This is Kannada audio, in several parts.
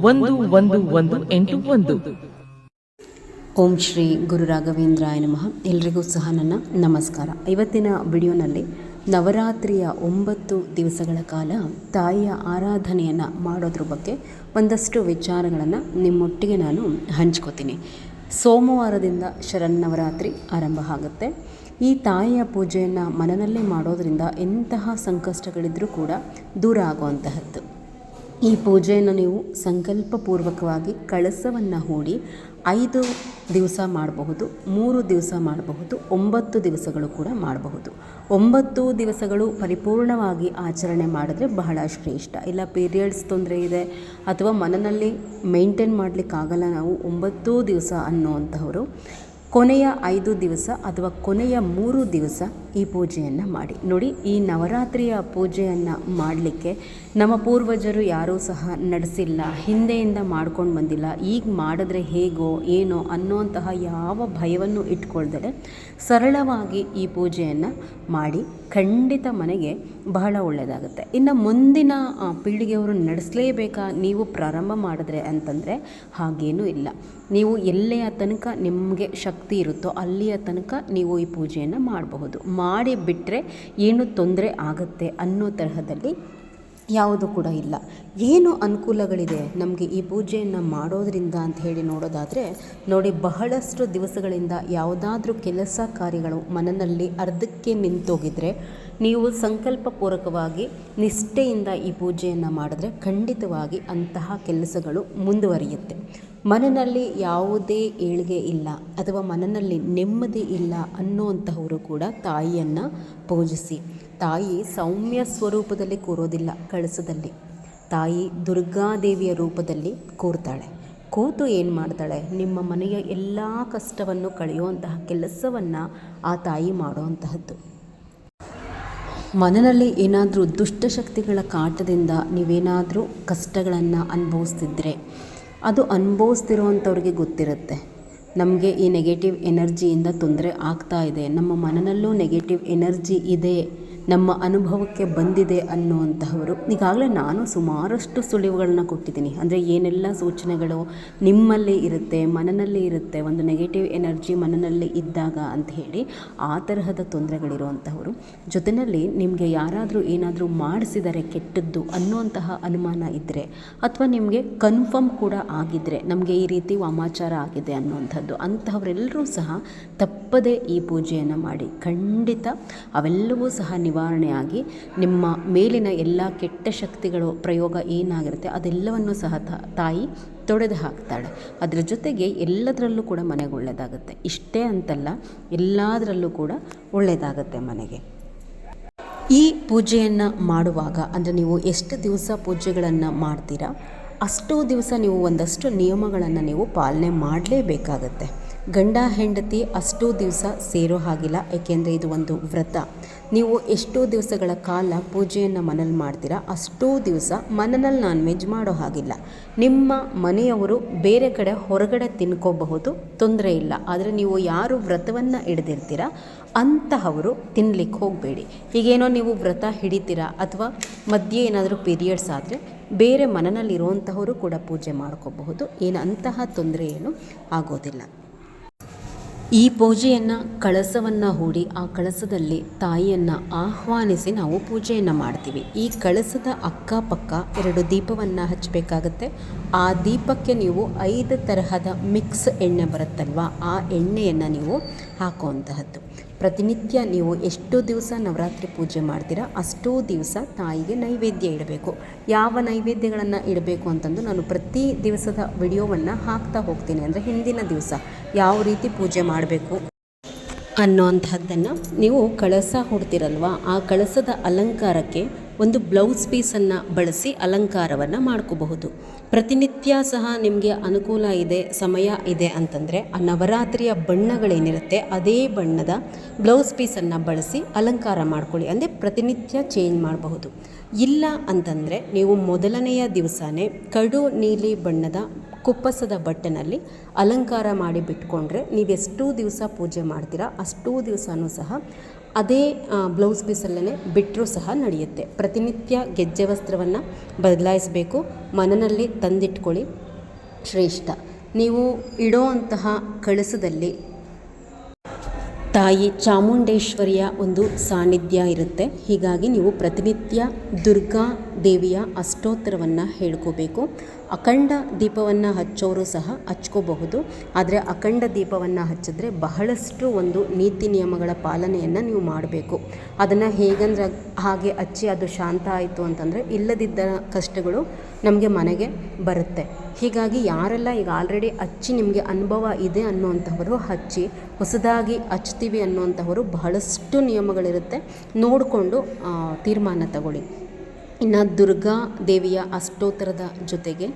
ಒಂದು ಒಂದು ಒಂದು, ಎಂಟು, ಒಂದು. ಓಂ ಶ್ರೀ ಗುರು ರಾಘವೇಂದ್ರಾಯ ನಮಃ. ಎಲ್ರಿಗೂ ಸಹ ನನ್ನ ನಮಸ್ಕಾರ. ಇವತ್ತಿನ ವಿಡಿಯೋನಲ್ಲಿ ನವರಾತ್ರಿಯ ಒಂಬತ್ತು ದಿವಸಗಳ ಕಾಲ ತಾಯಿಯ ಆರಾಧನೆಯನ್ನು ಮಾಡೋದ್ರ ಬಗ್ಗೆ ಒಂದಷ್ಟು ವಿಚಾರಗಳನ್ನು ನಿಮ್ಮೊಟ್ಟಿಗೆ ನಾನು ಹಂಚ್ಕೋತೀನಿ. ಸೋಮವಾರದಿಂದ ಶರನ್ನವರಾತ್ರಿ ಆರಂಭ ಆಗುತ್ತೆ. ಈ ತಾಯಿಯ ಪೂಜೆಯನ್ನು ಮನನಲ್ಲೇ ಮಾಡೋದರಿಂದ ಎಂತಹ ಸಂಕಷ್ಟಗಳಿದ್ರೂ ಕೂಡ ದೂರ ಆಗುವಂತಹದ್ದು. ಈ ಪೂಜೆಯನ್ನು ನೀವು ಸಂಕಲ್ಪಪೂರ್ವಕವಾಗಿ ಕಳಸವನ್ನು ಹೂಡಿ ಐದು ದಿವಸ ಮಾಡಬಹುದು, ಮೂರು ದಿವಸ ಮಾಡಬಹುದು, ಒಂಬತ್ತು ದಿವಸಗಳು ಕೂಡ ಮಾಡಬಹುದು. ಒಂಬತ್ತು ದಿವಸಗಳು ಪರಿಪೂರ್ಣವಾಗಿ ಆಚರಣೆ ಮಾಡಿದ್ರೆ ಬಹಳ ಶ್ರೇಷ್ಠ. ಇಲ್ಲ ಪೀರಿಯಡ್ಸ್ ತೊಂದರೆ ಇದೆ ಅಥವಾ ಮನನಲ್ಲಿ ಮೇಂಟೈನ್ ಮಾಡಲಿಕ್ಕಾಗಲ್ಲ ನಾವು ಒಂಬತ್ತು ದಿವಸ ಅನ್ನುವಂಥವರು, ಕೊನೆಯ ಐದು ದಿವಸ ಅಥವಾ ಕೊನೆಯ ಮೂರು ದಿವಸ ಈ ಪೂಜೆಯನ್ನು ಮಾಡಿ. ನೋಡಿ, ಈ ನವರಾತ್ರಿಯ ಪೂಜೆಯನ್ನು ಮಾಡಲಿಕ್ಕೆ ನಮ್ಮ ಪೂರ್ವಜರು ಯಾರೂ ಸಹ ನಡೆಸಿಲ್ಲ, ಹಿಂದೆಯಿಂದ ಮಾಡ್ಕೊಂಡು ಬಂದಿಲ್ಲ. ಈಗ ಮಾಡಿದ್ರೆ ಹೇಗೋ, ಏನೋ ಅನ್ನೋಂತಹ ಯಾವ ಭಯವನ್ನು ಇಟ್ಕೊಳ್ದರೆ ಸರಳವಾಗಿ ಈ ಪೂಜೆಯನ್ನು ಮಾಡಿ ಖಂಡಿತ ಮನೆಗೆ ಬಹಳ ಒಳ್ಳೆಯದಾಗುತ್ತೆ ಇನ್ನು ಮುಂದಿನ ಪೀಳಿಗೆಯವರು ನಡೆಸಲೇಬೇಕಾ? ನೀವು ಪ್ರಾರಂಭ ಮಾಡಿದ್ರೆ ಅಂತಂದರೆ ಹಾಗೇನೂ ಇಲ್ಲ. ನೀವು ಎಲ್ಲಿಯ ತನಕ ನಿಮಗೆ ಶಕ್ತಿ ಇರುತ್ತೋ ಅಲ್ಲಿಯ ತನಕ ನೀವು ಈ ಪೂಜೆಯನ್ನು ಮಾಡಬಹುದು. ಮಾಡಿ ಬಿಟ್ಟರೆ ಏನು ತೊಂದರೆ ಆಗುತ್ತೆ ಅನ್ನೋ ತರಹದಲ್ಲಿ ಯಾವುದು ಕೂಡ ಇಲ್ಲ. ಏನು ಅನುಕೂಲಗಳಿದೆ ನಮಗೆ ಈ ಪೂಜೆಯನ್ನು ಮಾಡೋದರಿಂದ ಅಂತ ಹೇಳಿ ನೋಡೋದಾದರೆ, ನೋಡಿ ಬಹಳಷ್ಟು ದಿವಸಗಳಿಂದ ಯಾವುದಾದ್ರೂ ಕೆಲಸ ಕಾರ್ಯಗಳು ಮನನಲ್ಲಿ ಅರ್ಧಕ್ಕೆ ನಿಂತೋಗಿದ್ರೆ, ನೀವು ಸಂಕಲ್ಪಪೂರ್ವಕವಾಗಿ ನಿಷ್ಠೆಯಿಂದ ಈ ಪೂಜೆಯನ್ನು ಮಾಡಿದ್ರೆ ಖಂಡಿತವಾಗಿ ಅಂತಹ ಕೆಲಸಗಳು ಮುಂದುವರಿಯುತ್ತೆ. ಮನದಲ್ಲಿ ಯಾವುದೇ ಏಳಿಗೆ ಇಲ್ಲ ಅಥವಾ ಮನನಲ್ಲಿ ನೆಮ್ಮದಿ ಇಲ್ಲ ಅನ್ನುವಂತಹವರು ಕೂಡ ತಾಯಿಯನ್ನು ಪೂಜಿಸಿ. ತಾಯಿ ಸೌಮ್ಯ ಸ್ವರೂಪದಲ್ಲಿ ಕೂರೋದಿಲ್ಲ ಕಳಸದಲ್ಲಿ. ತಾಯಿ ದುರ್ಗಾದೇವಿಯ ರೂಪದಲ್ಲಿ ಕೂರ್ತಾಳೆ. ಕೂತು ಏನು ಮಾಡ್ತಾಳೆ? ನಿಮ್ಮ ಮನೆಯ ಎಲ್ಲ ಕಷ್ಟವನ್ನು ಕಳೆಯುವಂತಹ ಕೆಲಸವನ್ನು ಆ ತಾಯಿ ಮಾಡುವಂತಹದ್ದು. ಮನನಲ್ಲಿ ಏನಾದರೂ ದುಷ್ಟಶಕ್ತಿಗಳ ಕಾಟದಿಂದ ನೀವೇನಾದರೂ ಕಷ್ಟಗಳನ್ನು ಅನುಭವಿಸ್ತಿದ್ರೆ ಅದು ಅನುಭವಿಸ್ತಿರುವಂಥವ್ರಿಗೆ ಗೊತ್ತಿರುತ್ತೆ. ನಮಗೆ ಈ ನೆಗೆಟಿವ್ ಎನರ್ಜಿಯಿಂದ ತೊಂದರೆ ಆಗ್ತಾ ಇದೆ. ನಮ್ಮ ಮನನಲ್ಲೂ ನೆಗೆಟಿವ್ ಎನರ್ಜಿ ಇದೆ. ನಮ್ಮ ಅನುಭವಕ್ಕೆ ಬಂದಿದೆ ಅನ್ನುವಂತಹವರು. ಈಗಾಗಲೇ ನಾನು ಸುಮಾರಷ್ಟು ಸುಳಿವುಗಳನ್ನ ಕೊಟ್ಟಿದ್ದೀನಿ. ಅಂದರೆ ಏನೆಲ್ಲ ಸೂಚನೆಗಳು ನಿಮ್ಮಲ್ಲಿ ಇರುತ್ತೆ, ಮನನಲ್ಲಿ ಇರುತ್ತೆ, ಒಂದು ನೆಗೆಟಿವ್ ಎನರ್ಜಿ ಮನನಲ್ಲಿ ಇದ್ದಾಗ ಅಂತ ಹೇಳಿ ಆ ತರಹದ ತೊಂದರೆಗಳಿರುವಂತಹವರು. ಜೊತೆಯಲ್ಲಿ ನಿಮಗೆ ಯಾರಾದರೂ ಏನಾದರೂ ಮಾಡಿಸಿದರೆ ಕೆಟ್ಟದ್ದು ಅನ್ನುವಂತಹ ಅನುಮಾನ ಇದ್ದರೆ ಅಥವಾ ನಿಮಗೆ ಕನ್ಫರ್ಮ್ ಕೂಡ ಆಗಿದ್ದರೆ ನಮಗೆ ಈ ರೀತಿ ವಾಮಾಚಾರ ಆಗಿದೆ ಅನ್ನುವಂಥದ್ದು, ಅಂತಹವರೆಲ್ಲರೂ ಸಹ ತಪ್ಪದೇ ಈ ಪೂಜೆಯನ್ನು ಮಾಡಿ. ಖಂಡಿತ ಅವೆಲ್ಲವೂ ಸಹ ನಿವಾರಣೆಯಾಗಿ ನಿಮ್ಮ ಮೇಲಿನ ಎಲ್ಲ ಕೆಟ್ಟ ಶಕ್ತಿಗಳು ಪ್ರಯೋಗ ಏನಾಗಿರುತ್ತೆ ಅದೆಲ್ಲವನ್ನು ಸಹ ತಾಯಿ ತೊಡೆದು ಹಾಕ್ತಾಳೆ. ಅದರ ಜೊತೆಗೆ ಎಲ್ಲದರಲ್ಲೂ ಕೂಡ ಮನೆಗೆ ಒಳ್ಳೆಯದಾಗುತ್ತೆ ಇಷ್ಟೇ ಅಂತಲ್ಲ, ಎಲ್ಲದರಲ್ಲೂ ಕೂಡ ಒಳ್ಳೆಯದಾಗುತ್ತೆ ಮನೆಗೆ. ಈ ಪೂಜೆಯನ್ನು ಮಾಡುವಾಗ, ಅಂದರೆ ನೀವು ಎಷ್ಟು ದಿವಸ ಪೂಜೆಗಳನ್ನು ಮಾಡ್ತೀರಾ, ಅಷ್ಟು ದಿವಸ ನೀವು ಒಂದಷ್ಟು ನಿಯಮಗಳನ್ನು ನೀವು ಪಾಲನೆ ಮಾಡಲೇಬೇಕಾಗತ್ತೆ. ಗಂಡ, ಹೆಂಡತಿ ಅಷ್ಟು ದಿವಸ ಸೇರೋ ಹಾಗಿಲ್ಲ, ಏಕೆಂದರೆ ಇದು ಒಂದು ವ್ರತ. ನೀವು ಎಷ್ಟೋ ದಿವಸಗಳ ಕಾಲ ಪೂಜೆಯನ್ನು ಮನೇಲಿ ಮಾಡ್ತೀರಾ, ಅಷ್ಟೋ ದಿವಸ ಮನನಲ್ಲಿ ನಾನ್ ವೆಜ್ ಮಾಡೋ ಹಾಗಿಲ್ಲ. ನಿಮ್ಮ ಮನೆಯವರು ಬೇರೆ ಕಡೆ ಹೊರಗಡೆ ತಿನ್ಕೋಬಹುದು, ತೊಂದರೆ ಇಲ್ಲ. ಆದರೆ ನೀವು ಯಾರು ವ್ರತವನ್ನು ಹಿಡ್ದಿರ್ತೀರ, ಅಂತಹವರು ತಿನ್ಲಿಕ್ಕೆ ಹೋಗಬೇಡಿ. ಈಗೇನೋ ನೀವು ವ್ರತ ಹಿಡಿತೀರಾ, ಅಥವಾ ಮಧ್ಯೆ ಏನಾದರೂ ಪೀರಿಯಡ್ಸ್ ಆದರೆ ಬೇರೆ ಮನನಲ್ಲಿರುವಂತಹವರು ಕೂಡ ಪೂಜೆ ಮಾಡ್ಕೋಬಹುದು. ಏನು ಅಂತಹ ತೊಂದರೆ ಏನು ಆಗೋದಿಲ್ಲ. ಈ ಪೂಜೆಯನ್ನು ಕಳಸವನ್ನು ಹೂಡಿ ಆ ಕಳಸದಲ್ಲಿ ತಾಯಿಯನ್ನು ಆಹ್ವಾನಿಸಿ ನಾವು ಪೂಜೆಯನ್ನು ಮಾಡ್ತೀವಿ. ಈ ಕಳಸದ ಅಕ್ಕಪಕ್ಕ ಎರಡು ದೀಪವನ್ನು ಹಚ್ಚಬೇಕಾಗತ್ತೆ. ಆ ದೀಪಕ್ಕೆ ನೀವು ಐದು ತರಹದ ಮಿಕ್ಸ್ ಎಣ್ಣೆ ಬರುತ್ತಲ್ವ? ಆ ಎಣ್ಣೆಯನ್ನು ನೀವು ಹಾಕುವಂತಹದ್ದು. ಪ್ರತಿನಿತ್ಯ ನೀವು ಎಷ್ಟು ದಿವಸ ನವರಾತ್ರಿ ಪೂಜೆ ಮಾಡ್ತೀರಾ, ಅಷ್ಟೂ ದಿವಸ ತಾಯಿಗೆ ನೈವೇದ್ಯ ಇಡಬೇಕು. ಯಾವ ನೈವೇದ್ಯಗಳನ್ನು ಇಡಬೇಕು ಅಂತಂದು ನಾನು ಪ್ರತಿ ದಿವಸದ ವಿಡಿಯೋವನ್ನು ಹಾಕ್ತಾ ಹೋಗ್ತೀನಿ ಅಂದರೆ ಹಿಂದಿನ ದಿವಸ ಯಾವ ರೀತಿ ಪೂಜೆ ಮಾಡಬೇಕು ಅನ್ನೋಂಥದ್ದನ್ನು ನೀವು ಕಳಸ ಹೊಡ್ತಿರಲ್ವ? ಆ ಕಳಸದ ಅಲಂಕಾರಕ್ಕೆ ಒಂದು ಬ್ಲೌಸ್ ಪೀಸನ್ನು ಬಳಸಿ ಅಲಂಕಾರವನ್ನು ಮಾಡ್ಕೋಬಹುದು. ಪ್ರತಿನಿತ್ಯ ಸಹ ನಿಮಗೆ ಅನುಕೂಲ ಇದೆ, ಸಮಯ ಇದೆ ಅಂತಂದರೆ ಆ ನವರಾತ್ರಿಯ ಬಣ್ಣಗಳೇನಿರುತ್ತೆ ಅದೇ ಬಣ್ಣದ ಬ್ಲೌಸ್ ಪೀಸನ್ನು ಬಳಸಿ ಅಲಂಕಾರ ಮಾಡ್ಕೊಳ್ಳಿ. ಅಂದರೆ ಪ್ರತಿನಿತ್ಯ ಚೇಂಜ್ ಮಾಡಬಹುದು. ಇಲ್ಲ ಅಂತಂದರೆ ನೀವು ಮೊದಲನೆಯ ದಿವಸನೇ ಕಡು ನೀಲಿ ಬಣ್ಣದ ಕುಪ್ಪಸದ ಬಟ್ಟೆನಲ್ಲಿ ಅಲಂಕಾರ ಮಾಡಿ ಬಿಟ್ಕೊಂಡ್ರೆ ನೀವೆಷ್ಟು ದಿವಸ ಪೂಜೆ ಮಾಡ್ತೀರಾ, ಅಷ್ಟೂ ದಿವಸನೂ ಸಹ ಅದೇ ಬ್ಲೌಸ್ ಪೀಸಲ್ಲೇ ಬಿಟ್ಟರೂ ಸಹ ನಡೆಯುತ್ತೆ. ಪ್ರತಿನಿತ್ಯ ಗೆಜ್ಜೆ ವಸ್ತ್ರವನ್ನು ಬದಲಾಯಿಸಬೇಕು. ಮನನಲ್ಲಿ ತಂದಿಟ್ಕೊಳ್ಳಿ. ಶ್ರೇಷ್ಠ. ನೀವು ಇಡೋ ಅಂತಹ ಕಳಸದಲ್ಲಿ ತಾಯಿ ಚಾಮುಂಡೇಶ್ವರಿಯ ಒಂದು ಸಾನ್ನಿಧ್ಯ ಇರುತ್ತೆ. ಹೀಗಾಗಿ ನೀವು ಪ್ರತಿನಿತ್ಯ ದುರ್ಗಾ ದೇವಿಯ ಅಷ್ಟೋತ್ತರವನ್ನು ಹೇಳ್ಕೋಬೇಕು. ಅಖಂಡ ದೀಪವನ್ನು ಹಚ್ಚೋರು ಸಹ ಹಚ್ಕೋಬಹುದು. ಆದರೆ ಅಖಂಡ ದೀಪವನ್ನು ಹಚ್ಚಿದ್ರೆ ಬಹಳಷ್ಟು ಒಂದು ನೀತಿ ನಿಯಮಗಳ ಪಾಲನೆಯನ್ನು ನೀವು ಮಾಡಬೇಕು. ಅದನ್ನು ಹೇಗಂದ್ರೆ ಹಾಗೆ ಹಚ್ಚಿ ಅದು ಶಾಂತ ಆಯಿತು ಅಂತಂದರೆ ಇಲ್ಲದಿದ್ದ ಕಷ್ಟಗಳು ನಮಗೆ ಮನೆಗೆ ಬರುತ್ತೆ. ಹೀಗಾಗಿ ಯಾರೆಲ್ಲ ಈಗ ಆಲ್ರೆಡಿ ಹಚ್ಚಿ ನಿಮಗೆ ಅನುಭವ ಇದೆ ಅನ್ನುವಂಥವರು ಹಚ್ಚಿ, ಹೊಸದಾಗಿ ಹಚ್ತೀವಿ ಅನ್ನುವಂಥವರು ಬಹಳಷ್ಟು ನಿಯಮಗಳಿರುತ್ತೆ. ನೋಡಿಕೊಂಡು ತೀರ್ಮಾನ ತಗೊಳ್ಳಿ. ಇನ್ನು ದುರ್ಗಾ ದೇವಿಯ ಅಷ್ಟೋತ್ತರದ ಜೊತೆಗೆ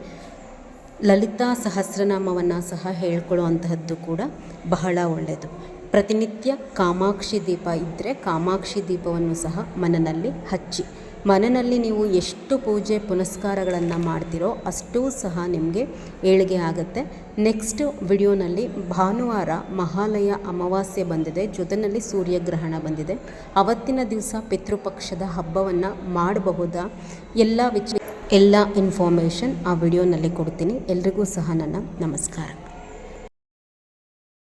ಲಲಿತಾ ಸಹಸ್ರನಾಮವನ್ನು ಸಹ ಹೇಳ್ಕೊಳ್ಳುವಂತಹದ್ದು ಕೂಡ ಬಹಳ ಒಳ್ಳೆಯದು. ಪ್ರತಿನಿತ್ಯ ಕಾಮಾಕ್ಷಿ ದೀಪ ಇದ್ದರೆ ಕಾಮಾಕ್ಷಿ ದೀಪವನ್ನು ಸಹ ಮನನಲ್ಲಿ ಹಚ್ಚಿ ಮನೆಯಲ್ಲಿ ನೀವು ಎಷ್ಟು ಪೂಜೆ ಪುನಸ್ಕಾರಗಳನ್ನು ಮಾಡ್ತೀರೋ ಅಷ್ಟೂ ಸಹ ನಿಮಗೆ ಏಳಿಗೆ ಆಗುತ್ತೆ. ನೆಕ್ಸ್ಟ್ ವಿಡಿಯೋನಲ್ಲಿ ಭಾನುವಾರ ಮಹಾಲಯ ಅಮಾವಾಸ್ಯೆ ಬಂದಿದೆ ಜೊತೆಯಲ್ಲಿ ಸೂರ್ಯಗ್ರಹಣ ಬಂದಿದೆ. ಅವತ್ತಿನ ದಿವಸ ಪಿತೃಪಕ್ಷದ ಹಬ್ಬವನ್ನು ಮಾಡಬಹುದಾ? ಎಲ್ಲ ವಿಚ ಎಲ್ಲ ಇನ್ಫಾರ್ಮೇಷನ್ ಆ ವಿಡಿಯೋನಲ್ಲಿ ಕೊಡ್ತೀನಿ. ಎಲ್ರಿಗೂ ಸಹ ನನ್ನ ನಮಸ್ಕಾರ.